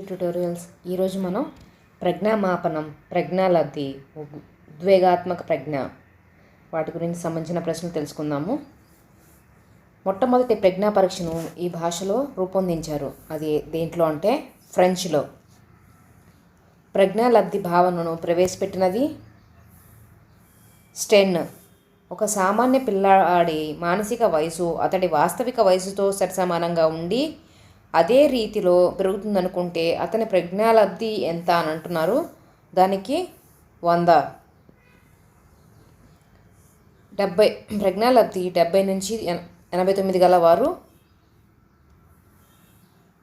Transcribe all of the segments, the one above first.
Tutorials ఈరోజు మనం ప్రజ్ఞామాపనం ప్రజ్ఞాలబ్ధి ఉద్వేగాత్మక ప్రజ్ఞ వాటి గురించి సంబంధించిన ప్రశ్నలు తెలుసుకుందాము. మొట్టమొదటి ప్రజ్ఞా పరీక్షను ఈ భాషలో రూపొందించారు. అది దేంట్లో అంటే ఫ్రెంచ్లో. ప్రజ్ఞాలబ్ధి భావనను ప్రవేశపెట్టినది స్టెన్. ఒక సామాన్య పిల్లాడి మానసిక వయసు అతడి వాస్తవిక వయసుతో సరిసమానంగా ఉండి అదే రీతిలో పెరుగుతుందనుకుంటే అతని ప్రజ్ఞాలబ్ధి ఎంత అని అంటున్నారు. దానికి వంద. డెబ్బై. ప్రజ్ఞాలబ్ధి డెబ్బై నుంచి ఎనభై తొమ్మిది గల వారు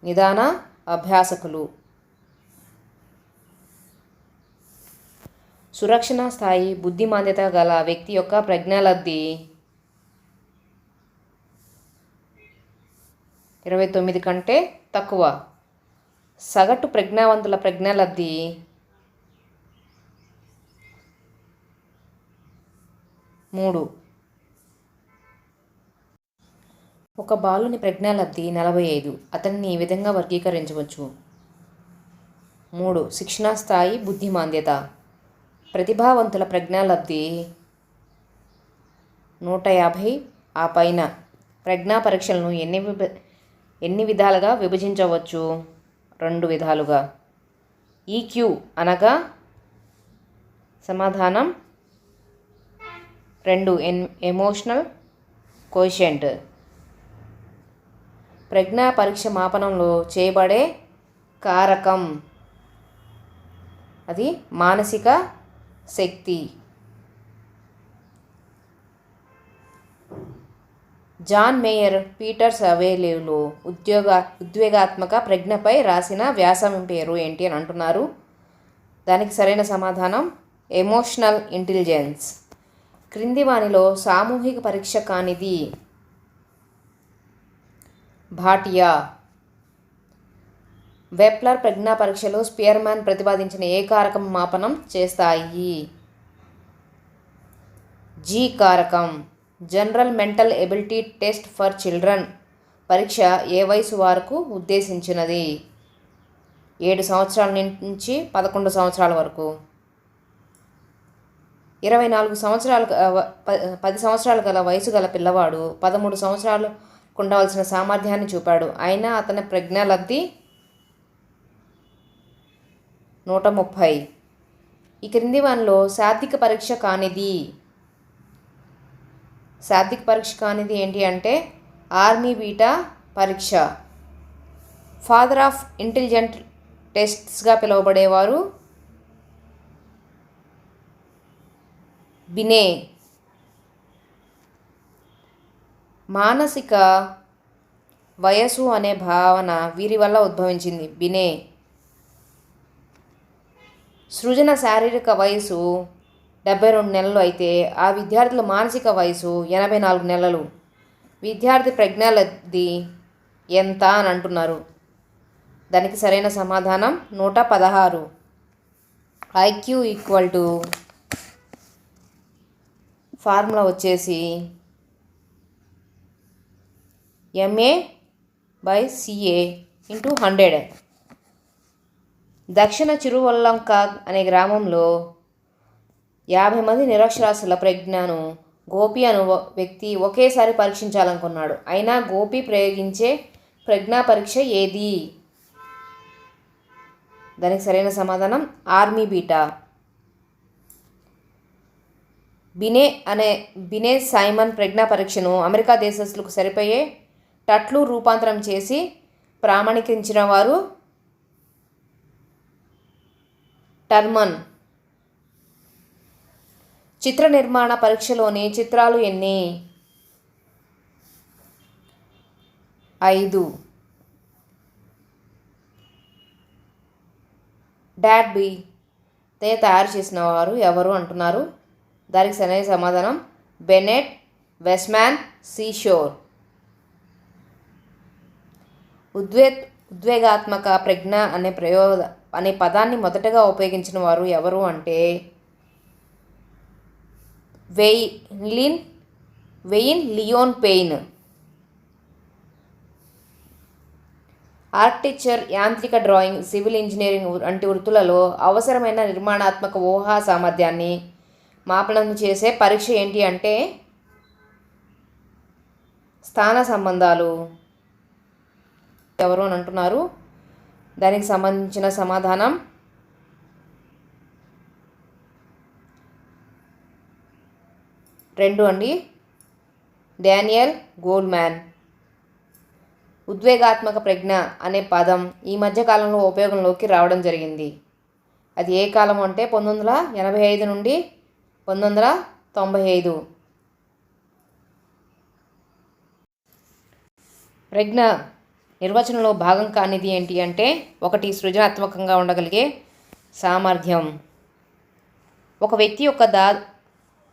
నిదాన అభ్యాసకులు. సురక్షణ స్థాయి బుద్ధిమాంద్యత గల వ్యక్తి యొక్క ప్రజ్ఞాలబ్ధి ఇరవై తొమ్మిది కంటే తక్కువ. సగటు ప్రజ్ఞావంతుల ప్రజ్ఞలబ్ధి మూడు. ఒక బాలుని ప్రజ్ఞాలబ్ధి నలభై ఐదు. అతన్ని ఈ విధంగా వర్గీకరించవచ్చు. మూడు. శిక్షణా స్థాయి బుద్ధిమాంద్యత. ప్రతిభావంతుల ప్రజ్ఞాలబ్ధి నూట యాభై. ఆ పైన ప్రజ్ఞా పరీక్షలను ఎన్ని ఎన్ని విధాలుగా విభజించవచ్చు? రెండు విధాలుగా. ఈక్యూ అనగా సమాధానం రెండు ఎన్ ఎమోషనల్ కోషెంట్ ప్రజ్ఞా పరీక్ష మాపనంలో చేయబడే కారకం. అది మానసిక శక్తి. జాన్ మేయర్ పీటర్ సవేలేలో ఉద్యోగ ఉద్వేగాత్మక ప్రజ్ఞపై రాసిన వ్యాసం పేరు ఏంటి అని అంటున్నారు. దానికి సరైన సమాధానం ఎమోషనల్ ఇంటెలిజెన్స్. క్రింది వానిలో సామూహిక పరీక్ష కానిది భాటియా. వెప్లర్ ప్రజ్ఞా పరీక్షలు స్పియర్మ్యాన్ ప్రతిపాదించిన ఏ కారకం మాపనం చేస్తాయి. జీ కారకం. General mental ability test for children పరీక్ష ఏ వయసు వరకు ఉద్దేశించినది? ఏడు సంవత్సరాల నుంచి పదకొండు సంవత్సరాల వరకు. ఇరవై నాలుగు సంవత్సరాలు పది సంవత్సరాలు గల వయసు గల పిల్లవాడు పదమూడు సంవత్సరాలు ఉండవలసిన సామర్థ్యాన్ని చూపాడు. అయినా అతని ప్రజ్ఞాలబ్ధి నూట ముప్పై. ఈ క్రింది వన్లో శాబ్దిక పరీక్ష కానిది. శాబ్దిక పరీక్ష కానిది ఏంటి అంటే ఆర్మీ బీటా పరీక్ష. ఫాదర్ ఆఫ్ ఇంటెలిజెంట్ టెస్ట్స్గా పిలువబడేవారు బినే. మానసిక వయసు అనే భావన వీరి వల్ల ఉద్భవించింది. బినే. సృజన శారీరక వయసు డెబ్బై రెండు నెలలు అయితే ఆ విద్యార్థుల మానసిక వయసు ఎనభై నాలుగు నెలలు. విద్యార్థి ప్రజ్ఞలది ఎంత అని అంటున్నారు. దానికి సరైన సమాధానం నూట పదహారు. ఐక్యూ ఈక్వల్ టు ఫార్ములా వచ్చేసి MA by CA into hundred. దక్షిణ చిరువల్లంక అనే గ్రామంలో యాభై మంది నిరక్షరాస్యుల ప్రజ్ఞను గోపి అను వ్యక్తి ఒకేసారి పరీక్షించాలనుకున్నాడు. అయినా గోపి ప్రయోగించే ప్రజ్ఞా పరీక్ష ఏది? దానికి సరైన సమాధానం ఆర్మీ బీటా. బినే అనే బినే సైమన్ ప్రజ్ఞా పరీక్షను అమెరికా దేశస్తులకు సరిపోయే టట్లు రూపాంతరం చేసి ప్రామాణికించిన వారు టర్మన్. చిత్ర నిర్మాణ పరీక్షలోని చిత్రాలు ఎన్ని? ఐదు. డాడ్ బి. తే తయారు చేసిన వారు ఎవరు అంటున్నారు? దానికి సరైన సమాధానం బెనెట్ వెస్మ్యాన్ సీషోర్. ఉద్వే ఉద్వేగాత్మక ప్రజ్ఞ అనే ప్రయోగ అనే పదాన్ని మొదటగా ఉపయోగించిన వారు ఎవరు అంటే వెయిలిన్ వెయిన్ లియోన్ పెయిన్. ఆర్కిటెక్చర్ యాంత్రిక డ్రాయింగ్ సివిల్ ఇంజనీరింగ్ వంటి వృత్తులలో అవసరమైన నిర్మాణాత్మక ఊహా సామర్థ్యాన్ని మాపనం చేసే పరీక్ష ఏంటి అంటే స్థాన సంబంధాలు. ఎవరు అని అంటున్నారు? దానికి సంబంధించిన సమాధానం రెండు అండి. Daniel Goldman. ఉద్వేగాత్మక ప్రజ్ఞ అనే పదం ఈ మధ్యకాలంలో ఉపయోగంలోకి రావడం జరిగింది. అది ఏ కాలం అంటే పంతొమ్మిది వందల ఎనభై ఐదు నుండి పంతొమ్మిది వందల తొంభై ఐదు. ప్రజ్ఞ నిర్వచనంలో భాగం కానిది ఏంటి అంటే ఒకటి సృజనాత్మకంగా ఉండగలిగే సామర్థ్యం. ఒక వ్యక్తి యొక్క దా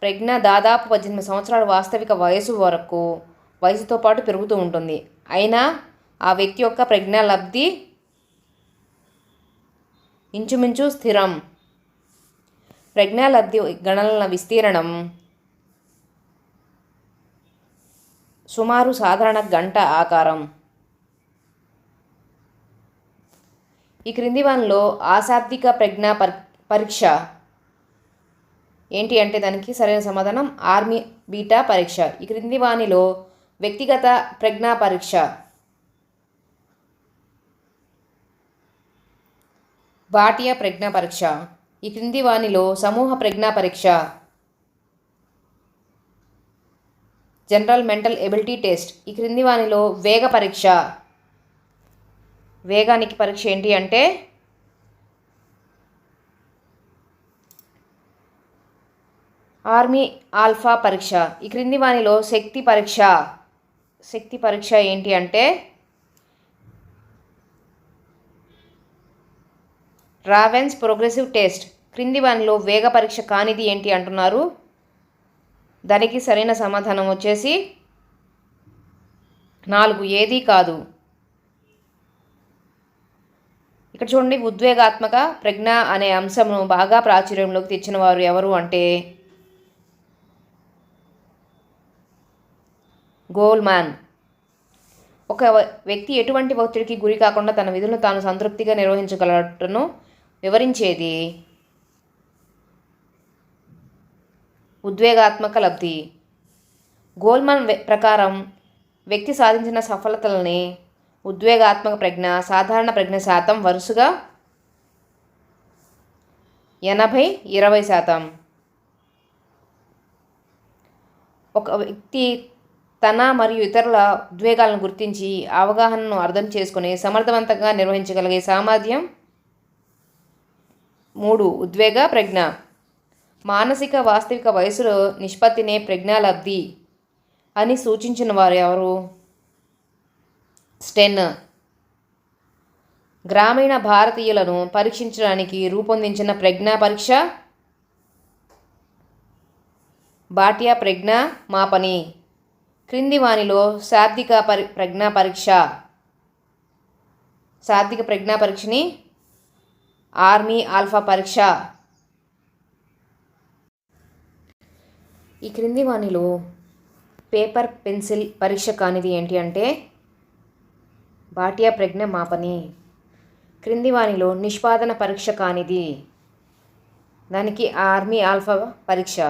ప్రజ్ఞ దాదాపు పద్దెనిమిది సంవత్సరాల వాస్తవిక వయసు వరకు వయసుతో పాటు పెరుగుతూ ఉంటుంది. అయినా ఆ వ్యక్తి యొక్క ప్రజ్ఞా లబ్ధి ఇంచుమించు స్థిరం. ప్రజ్ఞాలబ్ధి గణనల విస్తీర్ణం సుమారు సాధారణ గంట ఆకారం. ఈ క్రింది వన్లో ఆశాబ్దిక ప్రజ్ఞా పరీక్ష ఏంటి అంటే దానికి సరైన సమాధానం ఆర్మీ బీటా పరీక్ష. ఈ క్రింది వానిలో వ్యక్తిగత ప్రజ్ఞా పరీక్ష. బాటియా ప్రజ్ఞా పరీక్ష. ఈ క్రింది వానిలో సమూహ ప్రజ్ఞా పరీక్ష. General mental ability test. ఈ క్రింది వానిలో వేగ పరీక్ష. వేగానికి పరీక్ష ఏంటి అంటే ఆర్మీ ఆల్ఫా పరీక్ష. ఈ క్రింది వానిలో శక్తి పరీక్ష. శక్తి పరీక్ష ఏంటి అంటే రావెన్స్ ప్రోగ్రెసివ్ టెస్ట్. క్రింది వానిలో వేగ పరీక్ష కానిది ఏంటి అంటున్నారు? దానికి సరైన సమాధానం వచ్చేసి నాలుగు ఏదీ కాదు. ఇక్కడ చూడండి ఉద్వేగాత్మక ప్రజ్ఞ అనే అంశంను బాగా ప్రాచుర్యంలోకి తెచ్చిన వారు ఎవరు అంటే గోల్మాన్. ఒక వ్యక్తి ఎటువంటి ఒత్తిడికి గురి కాకుండా తన విధులను తాను సంతృప్తిగా నిర్వహించగలటను వివరించేది? ఉద్వేగాత్మక లబ్ధి. గోల్మాన్ ప్రకారం వ్యక్తి సాధించిన సఫలతలని ఉద్వేగాత్మక ప్రజ్ఞ సాధారణ ప్రజ్ఞ శాతం వరుసగా ఎనభై ఇరవై శాతం. ఒక వ్యక్తి తన మరియు ఇతరుల ఉద్వేగాలను గుర్తించి అవగాహనను అర్థం చేసుకుని సమర్థవంతంగా నిర్వహించగలిగే సామర్థ్యం మూడు ఉద్వేగ ప్రజ్ఞ. మానసిక వాస్తవిక వయసులో నిష్పత్తినే ప్రజ్ఞాలబ్ధి అని సూచించిన వారు ఎవరు? స్టెన్. గ్రామీణ భారతీయులను పరీక్షించడానికి రూపొందించిన ప్రజ్ఞా పరీక్ష. బాటియా ప్రజ్ఞ మాపని. క్రింది వానిలో శాబ్దిక పరి ప్రజ్ఞా పరీక్ష. శాబ్దిక ప్రజ్ఞా పరీక్షని ఆర్మీ ఆల్ఫా పరీక్ష. ఈ క్రింది వానిలో పేపర్ పెన్సిల్ పరీక్ష కానిది ఏంటి అంటే బాటియా ప్రజ్ఞ మాపని. క్రింది వానిలో నిష్పాదన పరీక్ష కానిది. దానికి ఆర్మీ ఆల్ఫా పరీక్ష.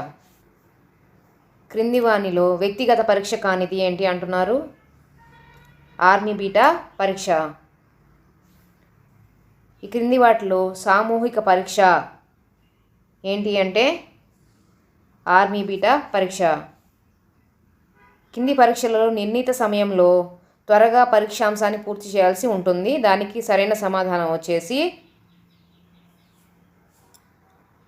క్రింది వానిలో వ్యక్తిగత పరీక్ష కానిది ఏంటి అంటున్నారు? ఆర్మీ బీటా పరీక్ష. ఈ క్రింది వాటిలో సామూహిక పరీక్ష ఏంటి అంటే ఆర్మీ బీటా పరీక్ష. కింది పరీక్షలలో నిర్ణీత సమయంలో త్వరగా పరీక్షాంశాన్ని పూర్తి చేయాల్సి ఉంటుంది. దానికి సరైన సమాధానం వచ్చేసి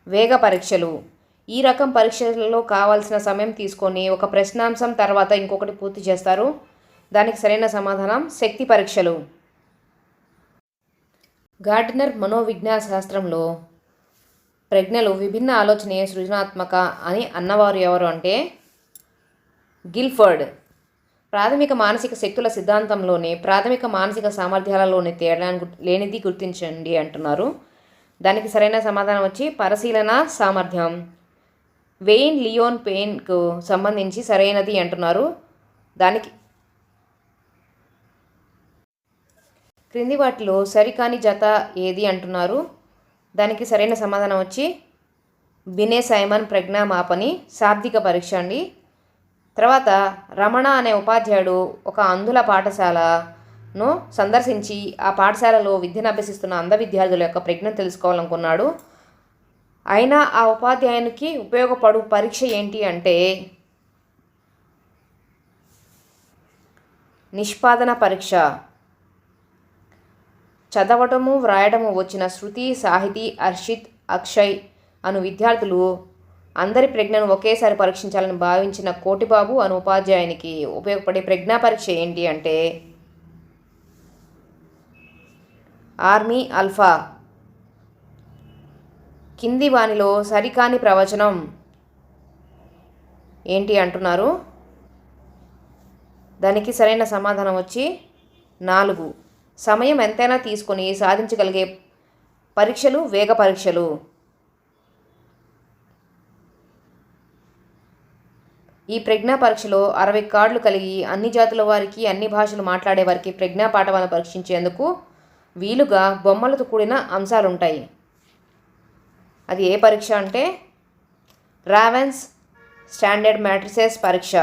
వేగ పరీక్షలు. ఈ రకం పరీక్షలలో కావాల్సిన సమయం తీసుకొని ఒక ప్రశ్నాంశం తర్వాత ఇంకొకటి పూర్తి చేస్తారు. దానికి సరైన సమాధానం శక్తి పరీక్షలు. గార్డినర్ మనోవిజ్ఞాన శాస్త్రంలో ప్రజ్ఞలు విభిన్న ఆలోచనే సృజనాత్మక అని అన్నవారు ఎవరు అంటే గిల్ఫర్డ్. ప్రాథమిక మానసిక శక్తుల సిద్ధాంతంలోనే ప్రాథమిక మానసిక సామర్థ్యాలలోని తేడా లేనిది గుర్తించండి అంటున్నారు. దానికి సరైన సమాధానం వచ్చి పరిశీలన సామర్థ్యం. వెయిన్ లియోన్ పెయిన్కు సంబంధించి సరైనది అంటున్నారు. దానికి క్రింది వాటిలో సరికాని జత ఏది అంటున్నారు? దానికి సరైన సమాధానం వచ్చి బినే సైమన్ ప్రజ్ఞామాపని శాబ్దిక పరీక్ష అండి. తర్వాత రమణ అనే ఉపాధ్యాయుడు ఒక అంధుల పాఠశాలను సందర్శించి ఆ పాఠశాలలో విద్యను అభ్యసిస్తున్న అంధ విద్యార్థుల యొక్క ప్రజ్ఞ తెలుసుకోవాలనుకున్నాడు. అయినా ఆ ఉపాధ్యాయునికి ఉపయోగపడు పరీక్ష ఏంటి అంటే నిష్పాదన పరీక్ష. చదవటము వ్రాయడము వచ్చిన శృతి సాహితీ హర్షిత్ అక్షయ్ అను విద్యార్థులు అందరి ప్రజ్ఞను ఒకేసారి పరీక్షించాలని భావించిన కోటిబాబు అను ఉపాధ్యాయునికి ఉపయోగపడే ప్రజ్ఞా పరీక్ష ఏంటి అంటే ఆర్మీ అల్ఫా. కింది వానిలో సరికాని ప్రవచనం. ఏంటి అంటున్నారు? దానికి సరైన సమాధానం వచ్చి నాలుగు. సమయం ఎంతైనా తీసుకొని సాధించగలిగే పరీక్షలు వేగ పరీక్షలు. ఈ ప్రజ్ఞా పరీక్షలో అరవై కార్డులు కలిగి అన్ని జాతుల వారికి అన్ని భాషలు మాట్లాడే వారికి ప్రజ్ఞా పాఠవాలను పరీక్షించేందుకు వీలుగా బొమ్మలతో కూడిన అంశాలుంటాయి. అది ఏ పరీక్ష అంటే? రావెన్స్ స్టాండర్డ్ మ్యాట్రిసెస్ పరీక్ష.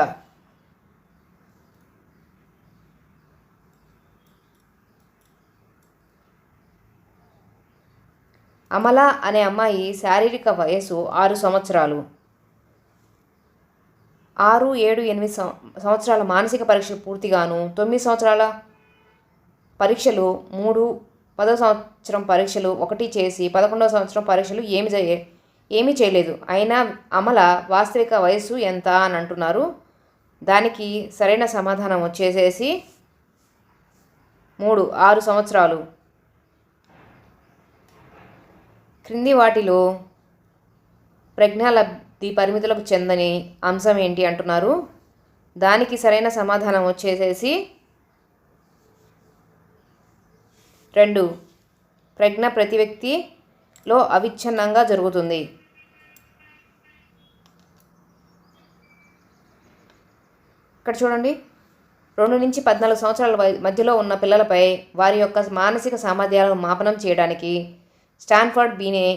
అమల అనే అమ్మాయి శారీరక వయసు ఆరు సంవత్సరాలు. ఆరు ఏడు ఎనిమిది సంవత్సరాల మానసిక పరీక్ష పూర్తిగాను తొమ్మిది సంవత్సరాల పరీక్షలు మూడు పదో సంవత్సరం పరీక్షలు ఒకటి చేసి పదకొండవ సంవత్సరం పరీక్షలు ఏమి చేయ ఏమీ చేయలేదు. అయినా అమల వాస్తవిక వయస్సు ఎంత అని అంటున్నారు. దానికి సరైన సమాధానం వచ్చేసేసి మూడు ఆరు సంవత్సరాలు. క్రింది వాటిలో ప్రజ్ఞాలబ్ధి పరిమితులకు చెందని అంశం ఏంటి అంటున్నారు. దానికి సరైన సమాధానం వచ్చేసేసి రెండు. ప్రజ్ఞ ప్రతి వ్యక్తిలో అవిచ్ఛిన్నంగా జరుగుతుంది. ఇక్కడ చూడండి. రెండు నుంచి పద్నాలుగు సంవత్సరాల మధ్యలో ఉన్న పిల్లలపై వారి యొక్క మానసిక సామర్థ్యాలను మాపనం చేయడానికి స్టాన్ఫర్డ్ బీనే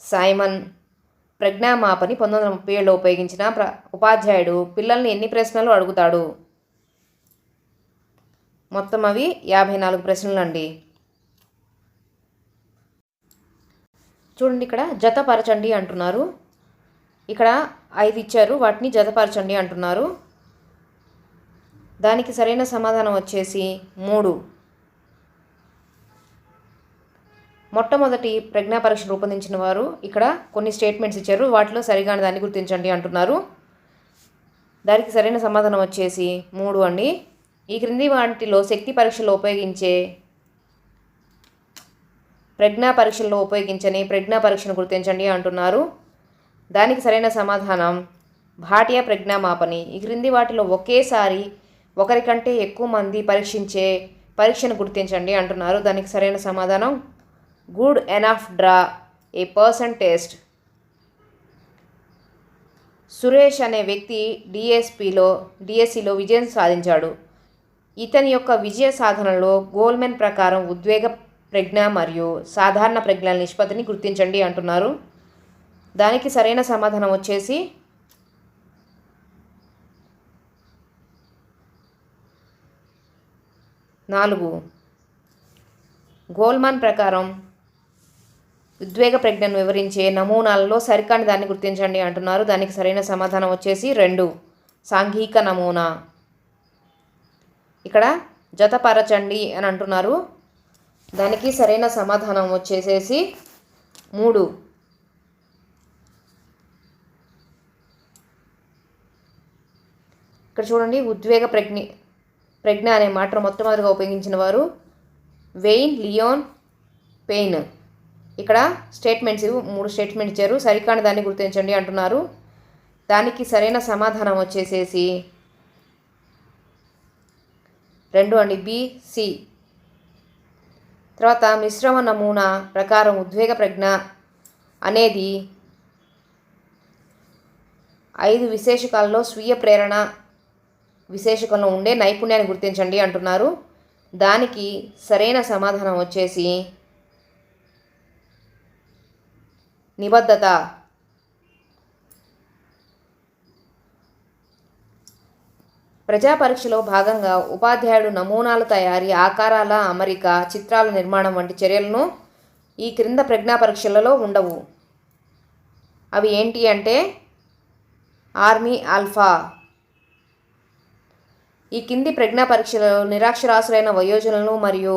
సైమన్ ప్రజ్ఞామాపని పంతొమ్మిది వందల ముప్పై ఏడులో ఉపయోగించిన ప్ర ఉపాధ్యాయుడు పిల్లల్ని ఎన్ని ప్రశ్నలు అడుగుతాడు? మొత్తం అవి యాభై నాలుగు ప్రశ్నలు అండి చూడండి ఇక్కడ జతపరచండి అంటున్నారు. ఇక్కడ ఐదు ఇచ్చారు వాటిని జతపరచండి అంటున్నారు. దానికి సరైన సమాధానం వచ్చేసి మూడు. మొట్టమొదటి ప్రజ్ఞా పరీక్ష రూపొందించిన వారు ఇక్కడ కొన్ని స్టేట్మెంట్స్ ఇచ్చారు వాటిలో సరిగాని దాన్ని గుర్తించండి అంటున్నారు. దానికి సరైన సమాధానం వచ్చేసి మూడు అండి. ఈ క్రింది వాటిలో శక్తి పరీక్షలో ఉపయోగించే ప్రజ్ఞా పరీక్షల్లో ఉపయోగించని ప్రజ్ఞా పరీక్షను గుర్తించండి అంటున్నారు. దానికి సరైన సమాధానం భాటియా ప్రజ్ఞామాపని ఈ క్రింది వాటిలో ఒకేసారి ఒకరికంటే ఎక్కువ మంది పరీక్షించే పరీక్షను గుర్తించండి అంటున్నారు. దానికి సరైన సమాధానం Goodenough draw a person test Suresh అనే వ్యక్తి డిఎస్పిలో డిఎస్సిలో విజయం సాధించాడు. ఇతని యొక్క విజయ సాధనలో గోల్మెన్ ప్రకారం ఉద్వేగ ప్రజ్ఞ మరియు సాధారణ ప్రజ్ఞల నిష్పత్తిని గుర్తించండి అంటున్నారు. దానికి సరైన సమాధానం వచ్చేసి నాలుగు. గోల్మాన్ ప్రకారం ఉద్వేగ ప్రజ్ఞను వివరించే నమూనాలలో సరికాని దాన్ని గుర్తించండి అంటున్నారు. దానికి సరైన సమాధానం వచ్చేసి రెండు. సాంఘిక నమూనా. ఇక్కడ జతపరచండి అని అంటున్నారు. దానికి సరైన సమాధానం వచ్చేసేసి మూడు. ఇక్కడ చూడండి ఉద్వేగ ప్రజ్ఞ ప్రజ్ఞ అనే మాట మొట్టమొదటిగా ఉపయోగించిన వారు వెయిన్ లియోన్ పెయిన్. ఇక్కడ స్టేట్మెంట్స్ మూడు స్టేట్మెంట్ ఇచ్చారు. సరికాని దాన్ని గుర్తించండి అంటున్నారు. దానికి సరైన సమాధానం వచ్చేసేసి రెండు అండి బిసి తర్వాత మిశ్రమ నమూనా ప్రకారం ఉద్వేగ ప్రజ్ఞ అనేది ఐదు విశేషకాలలో స్వీయ ప్రేరణ విశేషకంలో ఉండే నైపుణ్యాన్ని గుర్తించండి అంటున్నారు. దానికి సరైన సమాధానం వచ్చేసి నిబద్ధత. ప్రజా పరీక్షలో భాగంగా ఉపాధ్యాయుడు నమూనాల తయారీ ఆకారాల అమరిక చిత్రాల నిర్మాణం వంటి చర్యలను ఈ క్రింద ప్రజ్ఞా పరీక్షలలో ఉండవు. అవి ఏంటి అంటే ఆర్మీ ఆల్ఫా. ఈ కింది ప్రజ్ఞా పరీక్షలు నిరాక్షరాసులైన వయోజనులను మరియు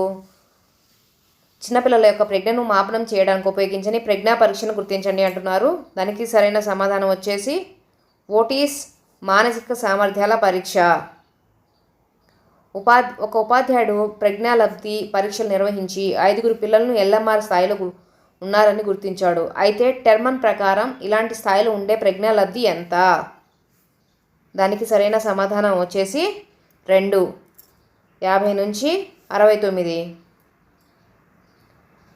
చిన్నపిల్లల యొక్క ప్రజ్ఞను మాపనం చేయడానికి ఉపయోగించని ప్రజ్ఞా పరీక్షను గుర్తించండి అంటున్నారు. దానికి సరైన సమాధానం వచ్చేసి ఓటీస్ మానసిక సామర్థ్యాల పరీక్ష. ఉపా ఒక ఉపాధ్యాయుడు ప్రజ్ఞాలబ్ధి పరీక్షలు నిర్వహించి ఐదుగురు పిల్లలను ఎల్ఎంఆర్ స్థాయిలో ఉన్నారని గుర్తించాడు. అయితే టెర్మన్ ప్రకారం ఇలాంటి స్థాయిలో ఉండే ప్రజ్ఞాలబ్ధి ఎంత? దానికి సరైన సమాధానం వచ్చేసి రెండు యాభై నుంచి అరవై తొమ్మిది.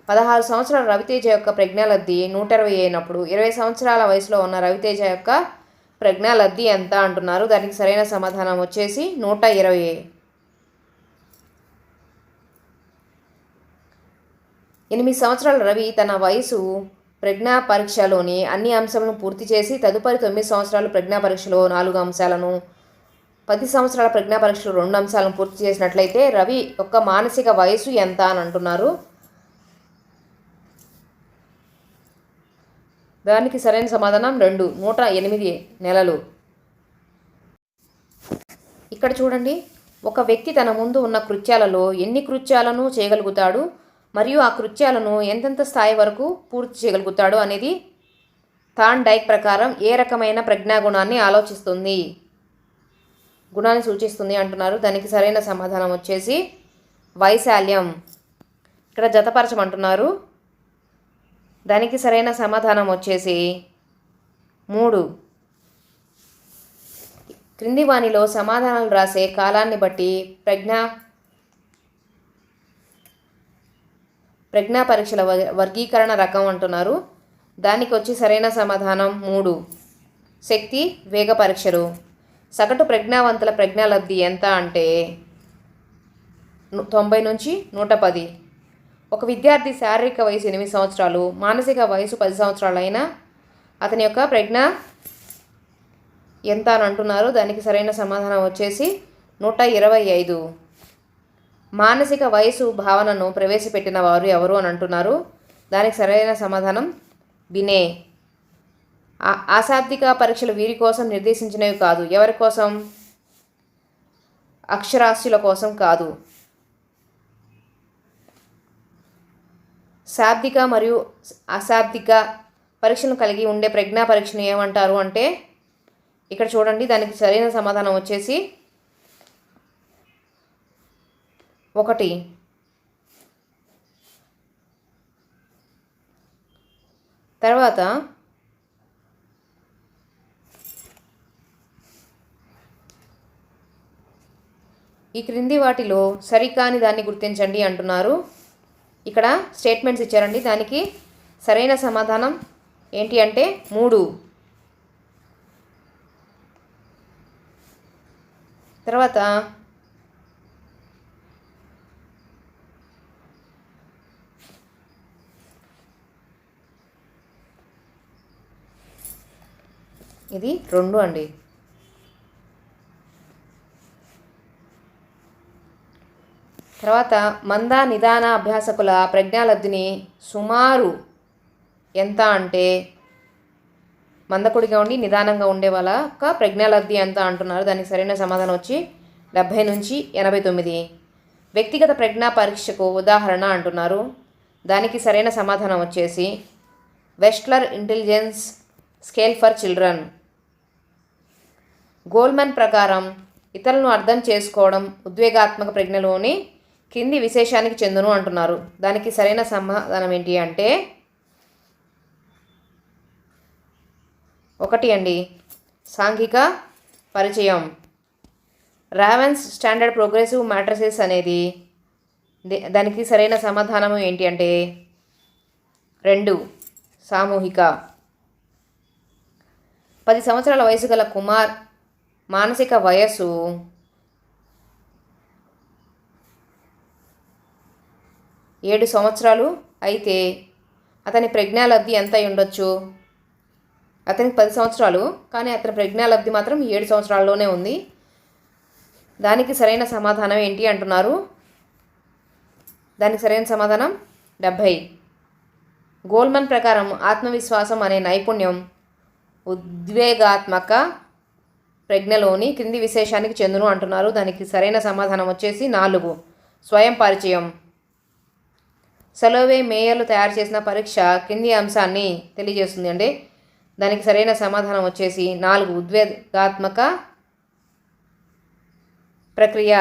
పదహారు సంవత్సరాల రవితేజ యొక్క ప్రజ్ఞాలబ్ధి నూట ఇరవై అయినప్పుడు ఇరవై సంవత్సరాల వయసులో ఉన్న రవితేజ యొక్క ప్రజ్ఞాలబ్ధి ఎంత అంటున్నారు? దానికి సరైన సమాధానం వచ్చేసి నూట ఇరవై. ఎనిమిది సంవత్సరాల రవి తన వయసు ప్రజ్ఞా పరీక్షలోని అన్ని అంశాలను పూర్తి చేసి తదుపరి తొమ్మిది సంవత్సరాలు ప్రజ్ఞా పరీక్షలో నాలుగు అంశాలను పది సంవత్సరాల ప్రజ్ఞా పరీక్షలో రెండు అంశాలను పూర్తి చేసినట్లయితే రవి యొక్క మానసిక వయసు ఎంత అని అంటున్నారు? దానికి సరైన సమాధానం రెండు నూట ఎనిమిది నెలలు. ఇక్కడ చూడండి ఒక వ్యక్తి తన ముందు ఉన్న కృత్యాలలో ఎన్ని కృత్యాలను చేయగలుగుతాడు మరియు ఆ కృత్యాలను ఎంతెంత స్థాయి వరకు పూర్తి చేయగలుగుతాడు అనేది థాన్ డైక్ ప్రకారం ఏ రకమైన ప్రజ్ఞాగుణాన్ని ఆలోచిస్తుంది? గుణాన్ని సూచిస్తుంది అంటున్నారు. దానికి సరైన సమాధానం వచ్చేసి వైశాల్యం. ఇక్కడ జతపరచమంటున్నారు. దానికి సరైన సమాధానం వచ్చేసి మూడు. క్రింది వాణిలో సమాధానాలు రాసే కాలాన్ని బట్టి ప్రజ్ఞా ప్రజ్ఞా పరీక్షల వర్గీకరణ రకం అంటున్నారు. దానికి వచ్చి సరైన సమాధానం మూడు. శక్తి వేగ పరీక్షలు. సగటు ప్రజ్ఞావంతుల ప్రజ్ఞాలబ్ధి ఎంత అంటే తొంభై నుంచి నూట పది. ఒక విద్యార్థి శారీరక వయసు ఎనిమిది సంవత్సరాలు మానసిక వయసు పది సంవత్సరాలు అయినా అతని యొక్క ప్రజ్ఞ ఎంత అని అంటున్నారు? దానికి సరైన సమాధానం వచ్చేసి నూట ఇరవై ఐదు. మానసిక వయసు భావనను ప్రవేశపెట్టిన వారు ఎవరు అని అంటున్నారు? దానికి సరైన సమాధానం బినే అశాబ్దిక పరీక్షలు వీరి కోసం నిర్దేశించినవి కాదు. ఎవరి కోసం? అక్షరాస్యుల కోసం కాదు. శాబ్దిక మరియు అశాబ్దిక పరీక్షను కలిగి ఉండే ప్రజ్ఞా పరీక్షను ఏమంటారు అంటే ఇక్కడ చూడండి దానికి సరైన సమాధానం వచ్చేసి ఒకటి. తర్వాత ఈ క్రింది వాటిలో సరికాని దాన్ని గుర్తించండి అంటున్నారు. ఇక్కడ స్టేట్మెంట్స్ ఇచ్చారండి. దానికి సరైన సమాధానం ఏంటి అంటే మూడు. తర్వాత ఇది రెండు అండి. తర్వాత మంద నిదాన అభ్యాసకుల ప్రజ్ఞాలబ్ధిని సుమారు ఎంత అంటే మందకుడిగా ఉండి నిదానంగా ఉండే వాళ్ళ ప్రజ్ఞాలబ్ధి ఎంత అంటున్నారు. దానికి సరైన సమాధానం వచ్చి డెబ్భై నుంచి ఎనభై తొమ్మిది. వ్యక్తిగత ప్రజ్ఞా పరీక్షకు ఉదాహరణ అంటున్నారు. దానికి సరైన సమాధానం వచ్చేసి Wechsler intelligence scale for children. Goleman ప్రకారం ఇతరులను అర్థం చేసుకోవడం ఉద్వేగాత్మక ప్రజ్ఞలోని కింది విశేషానికి చెందును అంటున్నారు. దానికి సరైన సమాధానం ఏంటి అంటే ఒకటి అండి. సాంఘిక పరిచయం. రావెన్స్ స్టాండర్డ్ ప్రోగ్రెసివ్ మ్యాట్రసెస్ అనేది దే- దానికి సరైన సమాధానం ఏంటి అంటే రెండు సామూహిక. పది సంవత్సరాల వయసు గల కుమార్ మానసిక వయస్సు ఏడు సంవత్సరాలు అయితే అతని ప్రజ్ఞాలబ్ధి ఎంత అయి ఉండొచ్చు? అతనికి పది సంవత్సరాలు కానీ అతని ప్రజ్ఞాలబ్ధి మాత్రం ఏడు సంవత్సరాల్లోనే ఉంది. దానికి సరైన సమాధానం ఏంటి అంటున్నారు? దానికి సరైన సమాధానం డెబ్భై. గోల్మన్ ప్రకారం ఆత్మవిశ్వాసం అనే నైపుణ్యం ఉద్వేగాత్మక ప్రజ్ఞలోని క్రింది విశేషానికి చెందును అంటున్నారు. దానికి సరైన సమాధానం వచ్చేసి నాలుగు. స్వయం పరిచయం. సలోవే మేయర్లు తయారు చేసిన పరీక్ష కింది అంశాన్ని తెలియజేస్తుంది అంటే దానికి సరైన సమాధానం వచ్చేసి నాలుగు ఉద్వేగాత్మక ప్రక్రియ